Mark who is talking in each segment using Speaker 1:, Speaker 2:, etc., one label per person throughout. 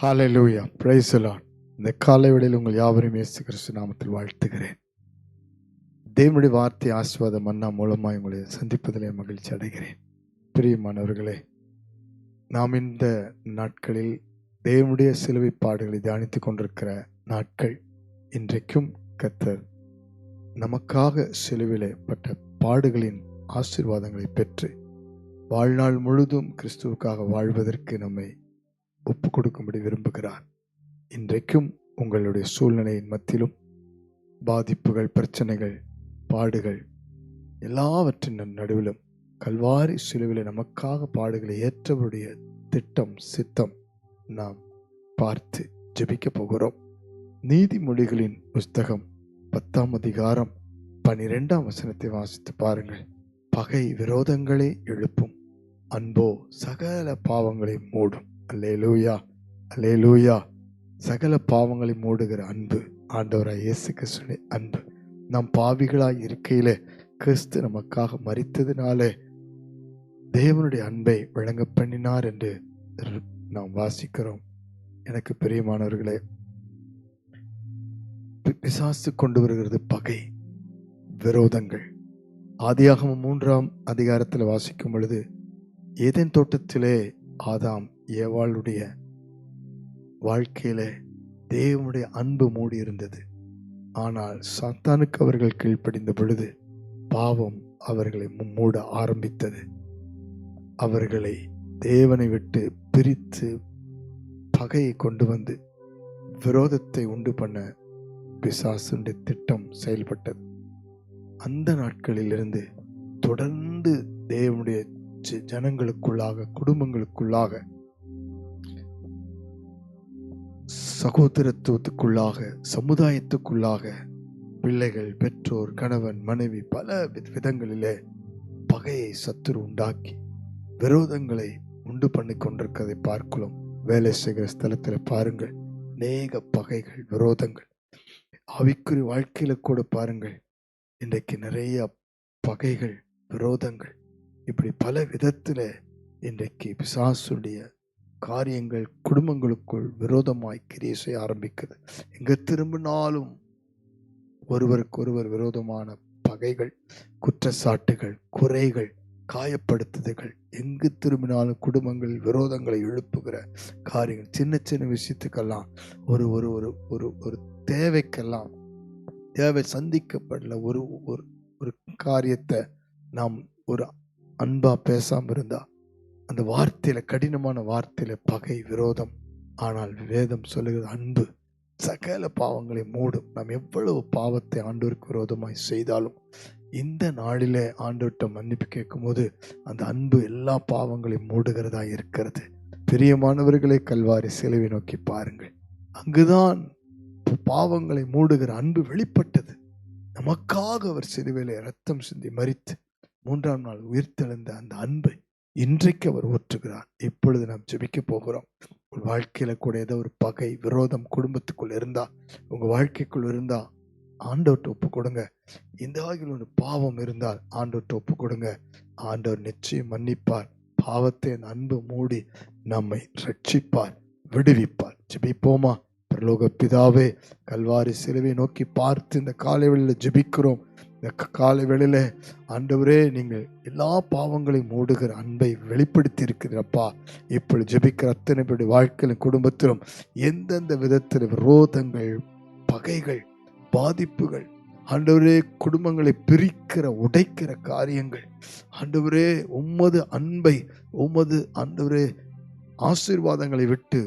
Speaker 1: ஹாலை லூயா பிரைசலான் இந்த காலை வேளையில் உங்கள் யாவரும் இயேசு கிறிஸ்து நாமத்தில் வாழ்த்துகிறேன். தேவனுடைய வார்த்தை ஆசிர்வாத மன்னா மூலமாக உங்களை சந்திப்பதிலே மகிழ்ச்சி அடைகிறேன். பிரியமானவர்களே நாம் இந்த நாட்களில் தேவனுடைய சிலுவை பாடுகளை தியானித்துக் கொண்டிருக்கிற நாட்கள் இன்றைக்கும் கத்தர் நமக்காக சிலுவிலே பட்ட பாடுகளின் ஆசீர்வாதங்களை பெற்று வாழ்நாள் முழுதும் கிறிஸ்துவுக்காக வாழ்வதற்கு நம்மை ஒப்பு கொடுக்கும்படி விரும்புகிறார். இன்றைக்கும் உங்களுடைய சூழ்நிலையின் மத்தியிலும் பாதிப்புகள் பிரச்சனைகள் பாடுகள் எல்லாவற்றின் நடுவிலும் கல்வாரி சிலுவில நமக்காக பாடுகளை ஏற்றவருடைய திட்டம் சித்தம் நாம் பார்த்து ஜெபிக்க போகிறோம். நீதிமொழிகளின் புஸ்தகம் பத்தாம் அதிகாரம் பனிரெண்டாம் வசனத்தை வாசித்து பாருங்கள். பகை விரோதங்களை எழுப்பும். அன்போ சகல பாவங்களை மூடும். அல்லேலூயா அல்லேலூயா. சகல பாவங்களை மூடுகிற அன்பு ஆண்டவராக இயேசு கிறிஸ்துவின் அன்பு. நாம் பாவிகளாக இருக்கையிலே கிறிஸ்து நமக்காக மறித்ததுனாலே தேவனுடைய அன்பை விளங்க பண்ணினார் என்று நாம் வாசிக்கிறோம். எனக்கு பிரியமானவர்களே பிசாசு கொண்டு வருகிறது பகை விரோதங்கள். ஆதியாகம மூன்றாம் அதிகாரத்தில் வாசிக்கும் பொழுது ஏதேன் தோட்டத்திலே ஆதாம் ஏவாளுடைய வாழ்க்கையில் தேவனுடைய அன்பு மூடி இருந்தது ஆனால் சாத்தானுக்கு அவர்கள் கீழ்ப்படிந்த பொழுது பாவம் அவர்களை மூட ஆரம்பித்தது. அவர்களை தேவனை விட்டு பிரித்து பகையை கொண்டு வந்து விரோதத்தை உண்டு பண்ண பிசாசுடைய திட்டம் செயல்பட்டது. அந்த நாட்களிலிருந்து தொடர்ந்து தேவனுடைய ஜனங்களுக்குள்ளாக குடும்பங்களுக்குள்ளாக சகோதரத்துவத்துக்குள்ளாக சமுதாயத்துக்குள்ளாக பிள்ளைகள் பெற்றோர் கணவன் மனைவி பல வி- விதங்களிலே பகையை சத்துரு உண்டாக்கி விரோதங்களை உண்டு பண்ணி கொண்டிருக்கிறதை பார்க்கலாம் வேலை செய்கிற ஸ்தலத்தில் பாருங்கள். அநேக பகைகள் விரோதங்கள். ஆவிக்குறி வாழ்க்கையில் கூட பாருங்கள். இன்றைக்கு நிறைய பகைகள் விரோதங்கள். இப்படி பல விதத்தில் இன்றைக்கு பிசாசுடைய காரியங்கள் குடும்பங்களுக்குள் விரோதமாய் கிரியை செய்ய ஆரம்பிக்குது. எங்கே திரும்பினாலும் ஒருவருக்கொருவர் விரோதமான பகைகள் குற்றச்சாட்டுகள் குறைகள் காயப்படுத்துதல்கள் எங்கு திரும்பினாலும் குடும்பங்களில் விரோதங்களை எழுப்புகிற காரியங்கள் சின்ன சின்ன விஷயத்துக்கெல்லாம் ஒரு ஒரு ஒரு ஒரு ஒரு தேவைக்கெல்லாம் தேவை சந்திக்கப்படல ஒரு ஒரு ஒரு காரியத்தை நாம் ஒரு அன்பாக பேசாமல் இருந்தால் அந்த வார்த்தையில் கடினமான வார்த்தையில் பகை விரோதம். ஆனால் வேதம் சொல்லுகிறது அன்பு. சகல பாவங்களை மூடும். நாம் எவ்வளவு பாவத்தை ஆண்டோருக்கு விரோதமாய் செய்தாலும் இந்த நாளிலே ஆண்டோட்ட மன்னிப்பு கேட்கும்போது அந்த அன்பு எல்லா பாவங்களையும் மூடுகிறதா இருக்கிறது. பிரியமானவர்களை கல்வாரி சிலுவை நோக்கி பாருங்கள். அங்குதான் பாவங்களை மூடுகிற அன்பு வெளிப்பட்டது. நமக்காக அவர் சிலுவையிலே ரத்தம் சிந்தி மறித்து மூன்றாம் நாள் உயிர்த்தெழுந்த அந்த அன்பை இன்றைக்கு அவர் ஊற்றுகிறார் இப்பொழுது நாம் ஜெபிக்க போகிறோம். உங்கள் வாழ்க்கையில கூட ஏதோ ஒரு பகை விரோதம் குடும்பத்துக்குள் இருந்தா உங்க வாழ்க்கைக்குள் இருந்தா ஆண்டவர்கிட்ட ஒப்பு கொடுங்க. இந்த வகையில் ஒரு பாவம் இருந்தால் ஆண்டவர்கிட்ட ஒப்பு கொடுங்க. ஆண்டவர் நிச்சயம் மன்னிப்பார். பாவத்தை அன்பு மூடி நம்மை ரட்சிப்பார் விடுவிப்பார். ஜெபிப்போமா? பிரலோக பிதாவே கல்வாரி சிலுவை நோக்கி பார்த்து இந்த காலை வெளியில் ஜெபிக்கிறோம். இந்த காலை வேளையில் ஆண்டவரே நீங்கள் எல்லா பாவங்களையும் மூடுகிற அன்பை வெளிப்படுத்தி இருக்கிறப்பா இப்படி ஜெபிக்கிற அத்தனை பேருடைய வாழ்க்கையிலும் குடும்பத்திலும் எந்தெந்த விதத்தில் விரோதங்கள் பகைகள் பாதிப்புகள் ஆண்டவரே குடும்பங்களை பிரிக்கிற உடைக்கிற காரியங்கள் ஆண்டவரே உம்மது அன்பை உமது ஆண்டவரே ஆசீர்வாதங்களை விட்டு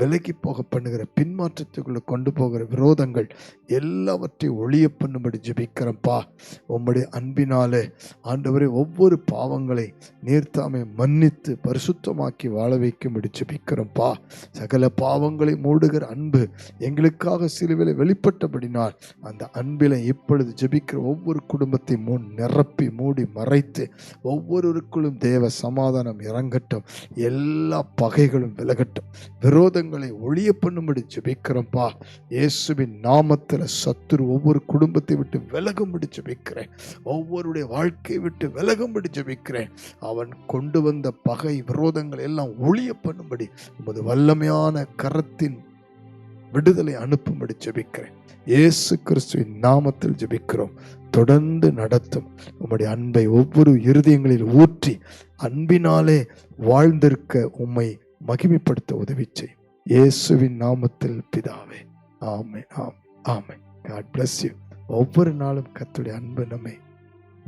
Speaker 1: விலகி போக பண்ணுகிற பின்மாற்றத்துக்குள்ளே கொண்டு போகிற விரோதங்கள் எல்லாவற்றையும் ஒளிய பண்ணும்படி ஜபிக்கிறப்பா உம்முடைய அன்பினாலே ஆண்டவரே ஒவ்வொரு பாவங்களை நீர்த்தாமை மன்னித்து பரிசுத்தமாக்கி வாழ வைக்கும்படி ஜெபிக்கிறோம்ப்பா சகல பாவங்களை மூடுகிற அன்பு எங்களுக்காக சிலுவிலை வெளிப்பட்டபடினால் அந்த அன்பில் இப்பொழுது ஜெபிக்கிற ஒவ்வொரு குடும்பத்தை முன் நிரப்பி மூடி மறைத்து ஒவ்வொருவருக்குள்ளும் தேவ சமாதானம் இறங்கட்டும். எல்லா பகைகளும் விலகட்டும். விரோதங்கள் விரோதங்களை ஒளிய பண்ணும்படி ஜெபிக்கிறோம்ப்பா இயேசுவின் நாமத்தில் சத்துரு ஒவ்வொரு குடும்பத்தை விட்டு விலகும்படி ஜெபிக்கிறேன். ஒவ்வொருடைய வாழ்க்கையை விட்டு விலகும்படி ஜெபிக்கிறேன். அவன் கொண்டு வந்த பகை விரோதங்களை எல்லாம் ஒளிய பண்ணும்படி உமது வல்லமையான கரத்தின் விடுதலை அனுப்பும்படி ஜெபிக்கிறேன். இயேசு கிறிஸ்துவின் நாமத்தில் ஜெபிக்கிறோம். தொடர்ந்து நடத்தும். உம்முடைய அன்பை ஒவ்வொரு இருதயங்களில் ஊற்றி அன்பினாலே வாழ்ந்திருக்க உம்மை மகிமைப்படுத்த உதவி செய்யும் இயேசுவின் நாமத்தில் பிதாவே. ஆமை ஆம் ஆமை காட் பிளஸ் யூ ஒவ்வொரு நாளும் கத்துடைய அன்பு நம்மை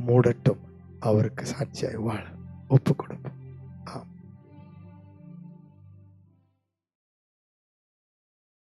Speaker 1: மூடட்டும். அவருக்கு சாட்சியாய் வாழ ஒப்பு கொடுப்போம்